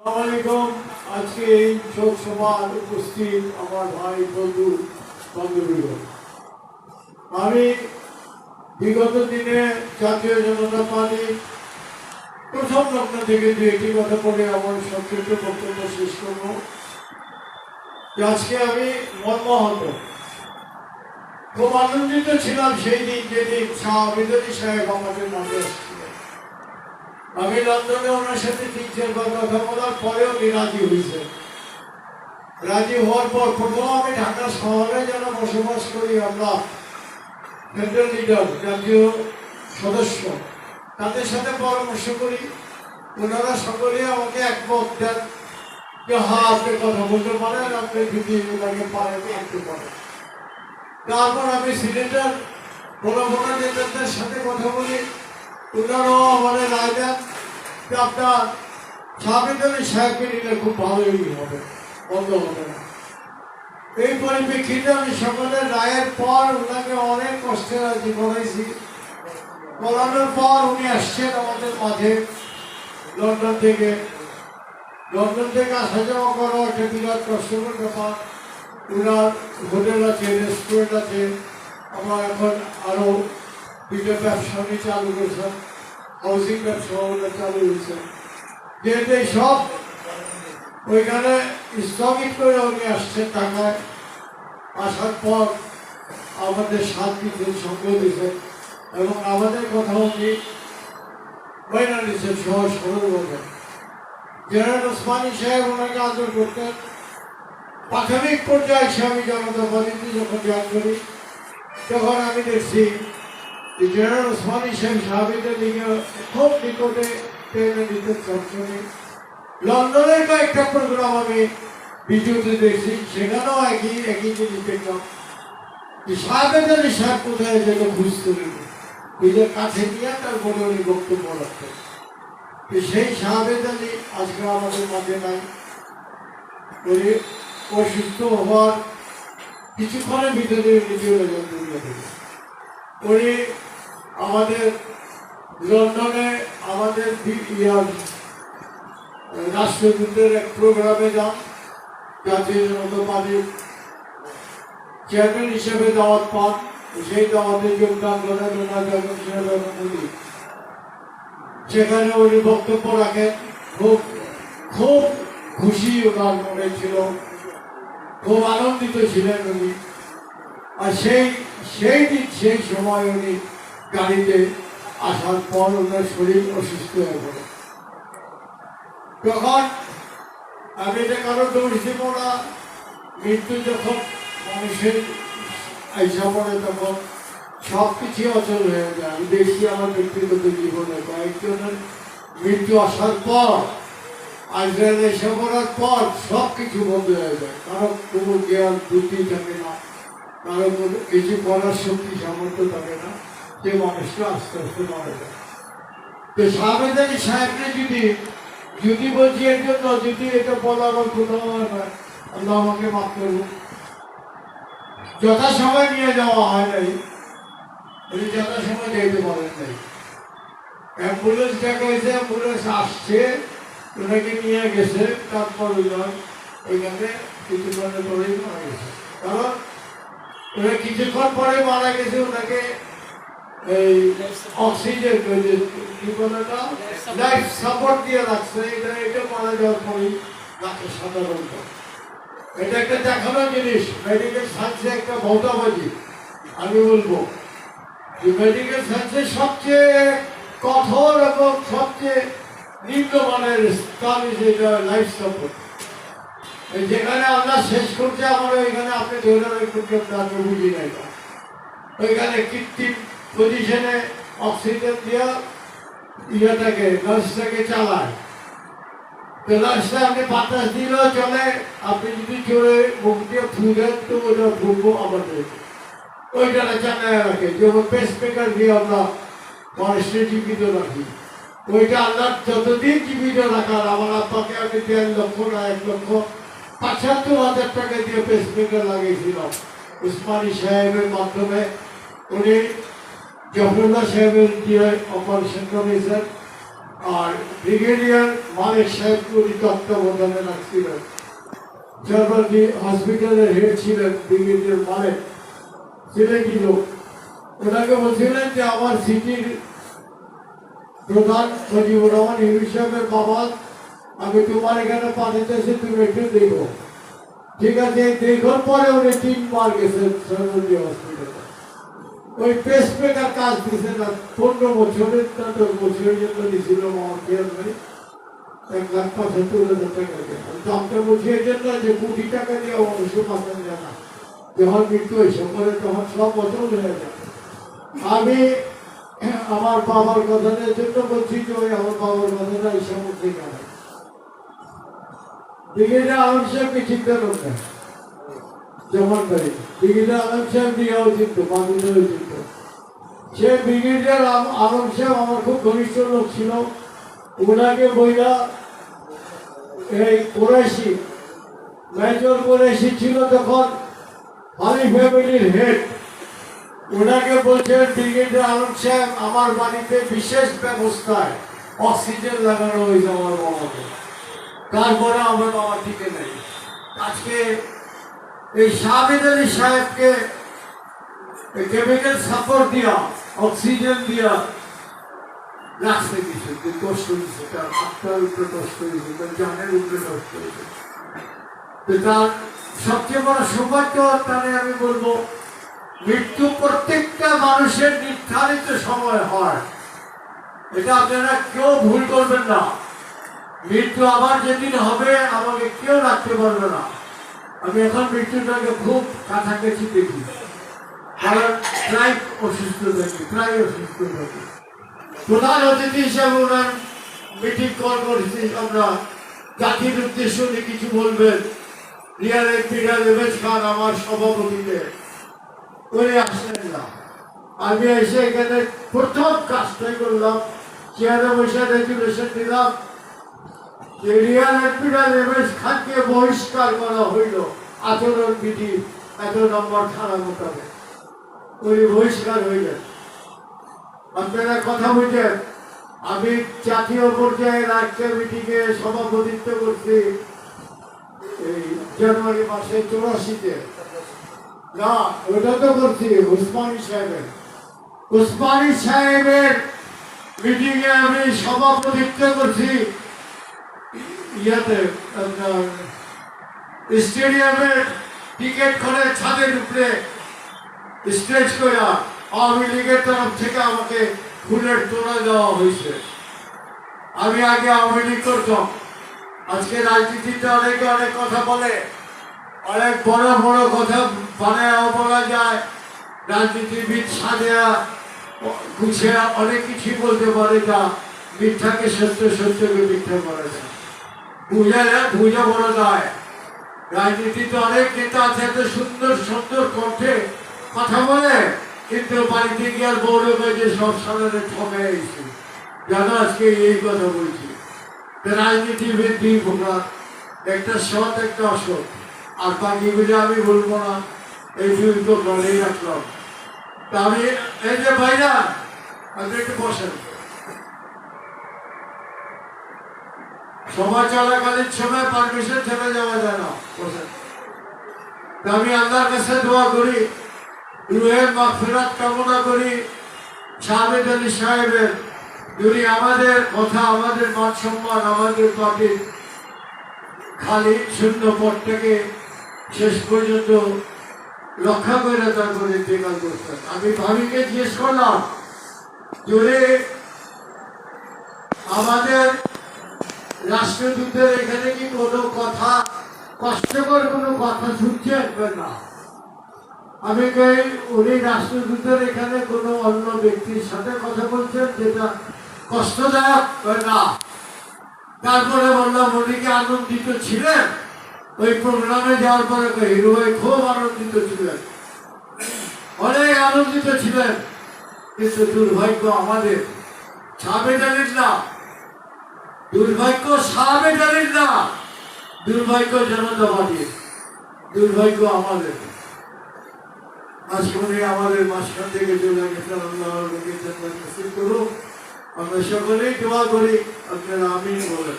আজকে এই শোক সভার উপস্থিত আমার ভাই বন্ধু, বান্ধবীগণ। আমি বিগত দিনে জাতীয় জনতা পার্টি প্রথম লগ্ন থেকে যে একটি কথা বলে আমার সংক্ষিপ্ত বক্তব্য শেষ করব। আজকে আমি মর্মাহত খুব আনন্দিত ছিলাম সেই দিন যেদিন শাহ আবেদনী সাহেব আমাদের মাঝে আমি লন্ডনে ওনার সাথে তিন চারবার কথা বলার পরেও উনি রাজি হয়েছে রাজি হওয়ার পর প্রথম আমি ঢাকা শহরে যারা বসবাস করি আমরা ফেডারেল লিডার, জাতীয় সদস্য, তাদের সাথে পরামর্শ করি। ওনারা সকলে আমাকে একমত দেন যে হ্যাঁ আপনি কথা বলতে পারেন, আপনি যদি ওনাকে পারেন আনতে পারেন। তারপর আমি বড় বড় নেতাদের সাথে কথা বলি। ওনারাও আমাদের রায় দেন যে আপনার সাবিত সাহেবকে নিলে খুব ভালোই হবে, বন্ধ হবে না। এই পরিপ্রেক্ষিতে আমি সকলের রায়ের পর ওনাকে অনেক কষ্টে রাজি করাইছি। করানোর পর উনি আসছেন আমাদের মাঝে, লন্ডন থেকে। লন্ডন থেকে আসা যাওয়া করা একটা বিরাট কষ্টকর ব্যাপার। ওনার হোটেল আছে, রেস্টুরেন্ট আছে। আমরা এখন আরও বিভিন্ন ব্যবসা উনি চালু করেছেন হাউসিং ব্যবসা ওনার চালু হয়েছে যেহেতু সব ওইখানে স্থগিত করে উনি আসছেন আসার পর আমাদের সাত দিন সঙ্গ দিয়েছেন এবং আমাদের কথা উনি বাইনা দিচ্ছেন সহজ সরলভাবে জেনারেল ওসমানী সাহেব ওনাকে আদর করতেন প্রাথমিক পর্যায়ে এসে আমি জনতা যখন জয়েন করি, তখন আমি দেখছি জেনারেল ওসমানী সাহেব সাহাবিদের দিকে খুব নিকটে ট্রেনে নিতে সবসময় লন্ডনের কয়েকটা প্রোগ্রাম আমি ভিডিওতে দেখছি, সেখানেও একই একই জিনিস দেখলাম। যে সাহেবেদ আলী সাহেব কোথায় যেন নেবে নিজের কাছে নিয়ে তারপরে উনি বক্তব্য রাখতেন। সেই সাহেবেদ আলী আজকে আমাদের মাঝে নাই। উনি অসুস্থ হওয়ার কিছুক্ষণের ভিতরে উনি চলে যান দুনিয়া থেকে। উনি আমাদের লন্ডনে আমাদের রাষ্ট্রদূতের এক প্রোগ্রামে যান। জাতীয় জনতা পার্টির চেয়ারম্যান হিসেবে দাওয়াত পান। সেই দাওয়াতে যোগদান করেন ওনার সেখানে উনি বক্তব্য রাখেন। খুব খুব খুশি ওনার মনে ছিল। খুব আনন্দিত ছিলেন উনি। আর সেই সেই দিন, সেই সময় উনি গাড়িতে আসার পর ওনার শরীর অসুস্থ হয়ে পড়ে। তখন আমি এটা কারও দোষ দিব না মৃত্যু যখন মানুষের আইসা পড়ে তখন সব কিছু অচল হয়ে যায়। আমি দেখছি আমার ব্যক্তিগত জীবনে কয়েকজনের মৃত্যু আসার পর আজরাইল এসে পড়ার পর সব কিছু বন্ধ হয়ে যায়। কারও কোনো জ্ঞান, বুদ্ধি থাকে না, কারও কোনো কিছু করার শক্তি, সামর্থ্য থাকে না। সে মানুষটা আস্তে আস্তে মারা যায়। তো সাহেবকে যদি যদি বলছি এর জন্য, যদি এটা বলা আল্লাহ আমাকে মাফ করব যথাসময় নিয়ে যাওয়া হয় নাই, উনি যথাসময় যেতে পারেন নাই। অ্যাম্বুলেন্স ডাকা হয়েছে অ্যাম্বুলেন্স আসছে, ওনাকে নিয়ে গেছে, তারপর ওইজন ওইখানে কিছুক্ষণের পরেই মারা গেছে। কারণ, ওরা কিছুক্ষণ পরে মারা গেছে, ওনাকে এই অক্সিজেন কি বলে লাইফ সাপোর্ট দিয়ে রাখছে। এটা এটা মারা যাওয়ার পরেই রাখে সাধারণত এটা একটা দেখানোর জিনিস। মেডিকেল সায়েন্সে একটা ভৌতাবাজি আমি বলব যে মেডিকেল সায়েন্সের সবচেয়ে কঠোর এবং সবচেয়ে নিম্নমানের স্থান যেটা লাইফ সাপোর্ট যেখানে আমরা শেষ করছি আমরা ওইখানে আপনি ধরে রাখবেন আপনি বুঝি না। ওইখানে কৃত্রিম পজিশনে অক্সিজেন দিয়ে ইয়েটাকে নার্সটাকে চালায়। তো নার্সটা আপনি বাতাস দিলেও চলে, আপনি যদি জোরে মুখ দিয়ে ফুলেন তো ওটা ফুলবো আমাদের। ওইটা চালায় রাখে যেমন পেস মেকার দিয়ে আমরা মানুষকে জীবিত রাখি। ওইটা আল্লাহ যতদিন জীবিত রাখার, আমার আব্বাকে আমি দেড় লক্ষ না এক লক্ষ পঁচাত্তর হাজার টাকা দিয়ে পেস মেকার লাগিয়েছিলাম। উসমানী সাহেবের মাধ্যমে, উনি জফরুল্লাহ সাহেবের দিয়ে অপারেশন করেছেন আর ব্রিগেডিয়ার মালিক সাহেবকে উনি তত্ত্বাবধানে রাখছিলেন। সর্বাদি হসপিটালের হেড ছিলেন ব্রিগেডিয়ার মালিক ছিলেন কি লোক? ওনাকে বলছিলেন যে আমার সিটির প্রধান সজিবুর রহমান হিরু সাহেবের বাবা, আমি তোমার এখানে পাঠাতেছি তুমি একটু দেখো। ঠিক আছে দেখার পরে উনি তিনবার গেছেন সর্বদী হসপিটালে ওই পেসমেকার কাজ দিছে না, পনেরো বছরের না দশ বছরের জন্য দিছিল আমার এক লাখ পঁচাত্তর হাজার টাকা দিয়ে। জন্য যে কোটি টাকা দিয়ে মানুষ যায় না। যখন মৃত্যু হয়েছে তখন সব বছর হয়ে যায়। আমি আমার বাবার কথাটার জন্য বলছি যে, ওই আমার বাবার কথাটা এই সমস্ত কেন দিঘিটা আলম সাহেবকে চিন্তা আলম সাহেব দিয়েও চিন্ত বাবুদেও চিন্ত। সে ব্রিগেডিয়ার আলম সাহেব আমার খুব ঘনিষ্ঠ লোক ছিল। ওনাকে বইরা এই কোরাইশি, মেজর কোরাইশি ছিল তখন আমি ফ্যামিলির হেড। ওনাকে বলছেন ব্রিগেডিয়ার আলম সাহেব, আমার বাড়িতে বিশেষ ব্যবস্থায় অক্সিজেন লাগানো হয়েছে আমার বাবাকে। তারপরে আমার বাবা টিকে নেই। আজকে এই শাহিদ আলী সাহেবকে দিয়া অক্সিজেন দিয়া। যে কষ্ট তার আত্মার উপরে কষ্ট দিছে তার জানের উপরে কষ্ট তো তার সবচেয়ে বড় সৌভাগ্য আমি বলব, মৃত্যু প্রত্যেকটা মানুষের নির্ধারিত সময় হয়। এটা আপনারা কেউ ভুল করবেন না। মৃত্যু আবার যেদিন হবে, আমাকে কেউ রাখতে পারবে না। আমি এখন মৃত্যুটাকে খুব কাছাকাছি দেখি। কারণ প্রায় অসুস্থ থাকি, প্রায় অসুস্থ থাকি। প্রধান অতিথি হিসাবে ওনার মিটিং কল করেছি আমরা জাতির উদ্দেশ্য উনি কিছু বলবেন। খান আমার সভাপতিতে। উনি আসলেন না। আমি এসে এখানে প্রথম কাজটাই করলাম। চেয়ারে বসে রেজুলেশন দিলাম। যে রিয়াল এমপিরা দেবেশ খানকে বহিষ্কার করা হইল। আচরণ বিধি এত নম্বর থানা মোতাবেক। বহিষ্কার হইলেন আপনারা কথা বুঝেন আমি জাতীয় পর্যায়ে রাষ্ট্রীয় মিটিংয়ে সভাপতিত্ব করছি এই জানুয়ারি মাসে চৌরাশিতে। না, ওটা তো করছি উসমানী সাহেবের। উসমানী সাহেবের মিটিংয়ে আমি সভাপতিত্ব করছি। ইয়াতে স্টেডিয়ামের টিকিট করে ছাদের উপরে স্টেজ করে আওয়ামী লীগের তরফ থেকে আমাকে ফুলের তোড়া দেওয়া হয়েছে। আমি আগে আওয়ামী লীগ করতাম। আজকে রাজনীতিতে অনেকে অনেক কথা বলে। অনেক বড় বড় কথা বানায়াও বলা যায়। রাজনীতিবিদ সাজা গুছিয়ে অনেক কিছুই বলতে পারে যা মিথ্যাকে সত্য, সত্যকে মিথ্যা করা যায় বুঝে বুঝে বলা যায়। রাজনীতিতে অনেক নেতা আছে, এত সুন্দর সুন্দর কণ্ঠে কথা বলে, কিন্তু বাড়িতে গিয়ে আর বৌরে যে সব সামনে ঠকে এসে জানো, আজকে এই কথা বলছি। তো রাজনীতিবিদ দুই প্রকার একটা সৎ, একটা অসৎ। আর বাকিগুলো আমি বলব না, এই দুই তো লড়াই রাখলাম। তা আমি, এই যে ভাইরা, আপনি একটু বসেন। সময় চলাকালীন সময় পারমিশন চলে যাওয়া যায় না। বসেন। আমি আল্লাহর কাছে দোয়া করি রুহের মাগফিরাত কামনা করি। শাহেদ আলী সাহেবের আমাদের কথা, আমাদের মান সম্মান, আমাদের খালি শূন্য শেষ পর্যন্ত রক্ষা করে আমি ভাবিকে জিজ্ঞেস করলাম যদি আমাদের রাষ্ট্রদূতের এখানে কি কোনো কথা, কষ্টকর কোনো কথা শুনছেন না আমি কই উনি রাষ্ট্রদূতের এখানে কোনো অন্য ব্যক্তির সাথে কথা বলছেন, যেটা কষ্টদায়ক না। তারপরে বললাম, উনি কি আনন্দিত ছিলেন? ওই প্রোগ্রামে যাওয়ার পরে হিরু ভাই খুব আনন্দিত ছিলেন। অনেক আনন্দিত ছিলেন। কিন্তু দুর্ভাগ্য আমাদের সাবেদ আলীর না। দুর্ভাগ্য সাবেদ আলীর না। দুর্ভাগ্য জনতাবাদীর দুর্ভাগ্য আমাদের। আজকে উনি আমাদের মাঝখান থেকে চলে গেছেন আল্লাহ ওনাকে জান্নাত নসিব করুন আমরা সকলেই দোয়া করি আপনারা আমিন বলেন